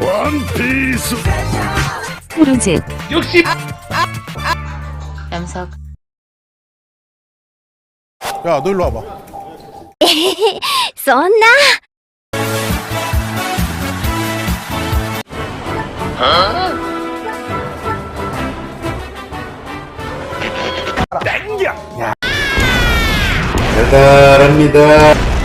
원피스 오렌지. 60 염석. 야 너 일로 와봐. 썬나? 땡겨. 대단합니다.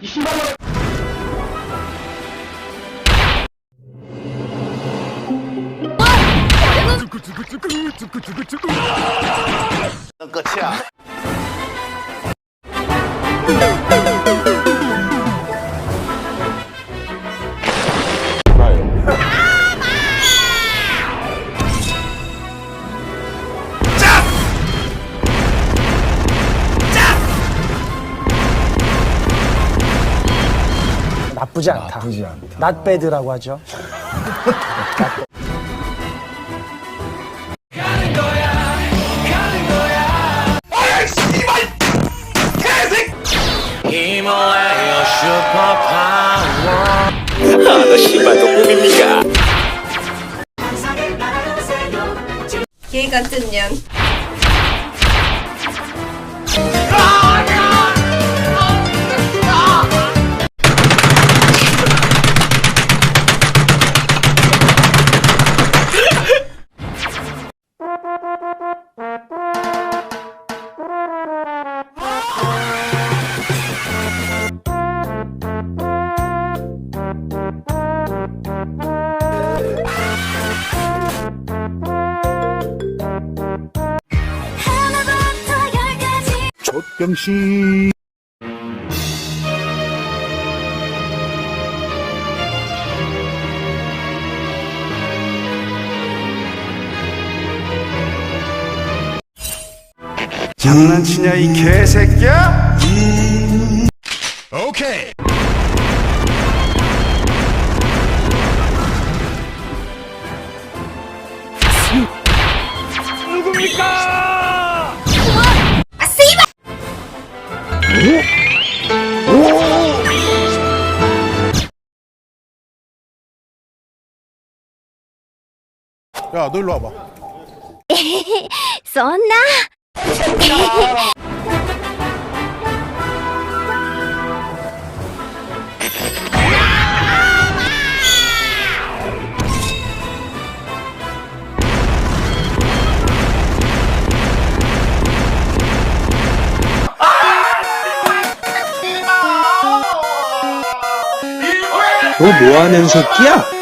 你信吗？个啊！ 나쁘지 않다. 나쁘지 않다. bad라고 하죠. 개 같은 년 족병신 장난치냐 이 개새끼야? 오케이 누굽니까? 야, 너 일로 와봐. そんな 너 뭐하는 새끼야?